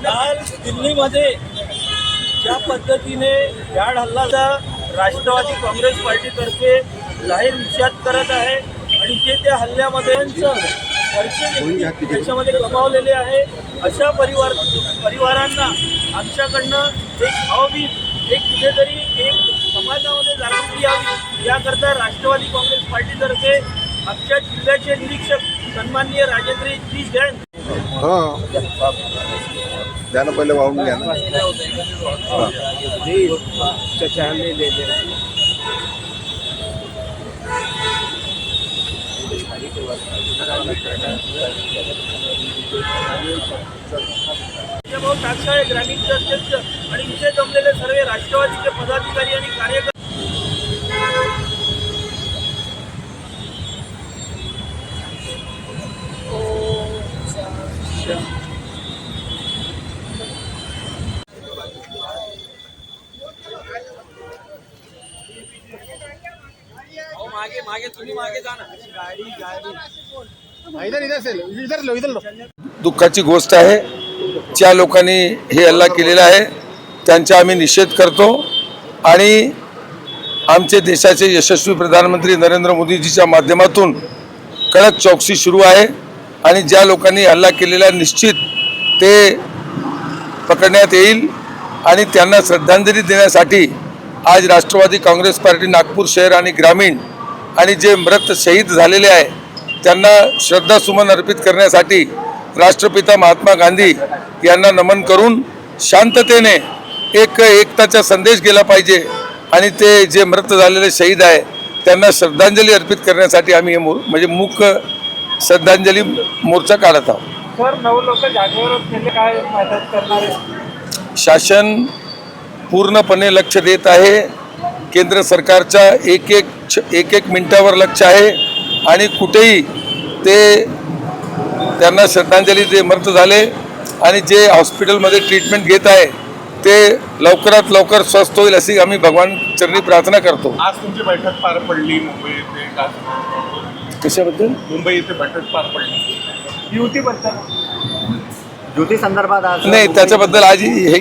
काल दिल्लीमध्ये ज्या पद्धतीने भ्याड हल्लाचा राष्ट्रवादी काँग्रेस पार्टीतर्फे जाहीर निषेध करत आहे आणि जे त्या हल्ल्यामध्ये त्याच्यामध्ये देशामध्ये गमावलेले आहे अशा परिवार परिवारांना आमच्याकडनं एक भावभीत एक कुठेतरी एक समाजामध्ये जागृती यावी. याकरता राष्ट्रवादी काँग्रेस पार्टीतर्फे आमच्या जिल्ह्याचे निरीक्षक सन्माननीय राजेंद्र जी जैन. हो. द्या ना पहिले वाहून घ्या ना. भाऊ टाकसाळे ग्रामीणचे अध्यक्ष आणि इथे जमलेले सर्व राष्ट्रवादीचे पदाधिकारी आणि कार्यकर्ते मागे मागे तुम्ही मागे जा ना. गाडी गाडी दुःखाची गोष्ट आहे. ज्या लोकांनी हे हल्ला केलेला आहे. त्यांचा आम्ही निषेध करतो. आणि आमचे देशाचे यशस्वी प्रधानमंत्री नरेंद्र मोदीजीच्या माध्यमातून कडक चौकशी सुरू आहे. आणि ज्या लोकांनी हल्ला केलेला निश्चित ते पकडण्यात येईल. आणि त्यांना श्रद्धांजली देण्यासाठी आज राष्ट्रवादी काँग्रेस पार्टी नागपूर शहर आणि ग्रामीण आणि जे मृत शहीद झालेले आहे त्यांना श्रद्धासुमन अर्पित करण्यासाठी राष्ट्रपिता महात्मा गांधी यांना नमन करून शांततेने एक एकताचा संदेश गेला पाहिजे आणि ते जे मृत झालेले शहीद आहे त्यांना श्रद्धांजली अर्पित करण्यासाठी आम्ही हे म्हणजे मूक श्रद्धांजली मोर्चा काढत आहोत. शासन पूर्णपणे लक्ष देत आहे. केंद्र सरकारच्या एक एक एक एक मिनिटावर लक्ष आहे आणि कुठेही ते त्यांना श्रद्धांजली जे मृत झाले आणि जे हॉस्पिटलमध्ये ट्रीटमेंट घेत आहे ते लवकरात लवकर स्वस्थ होईल अशी आम्ही भगवान चरणी प्रार्थना करतो. आज तुमची बैठक पार पडली मुंबई येथे कशाबद्दल? मुंबई येथे बैठक पार पडली. युतीबद्दल. युती संदर्भात आज नाही त्याच्याबद्दल आज हे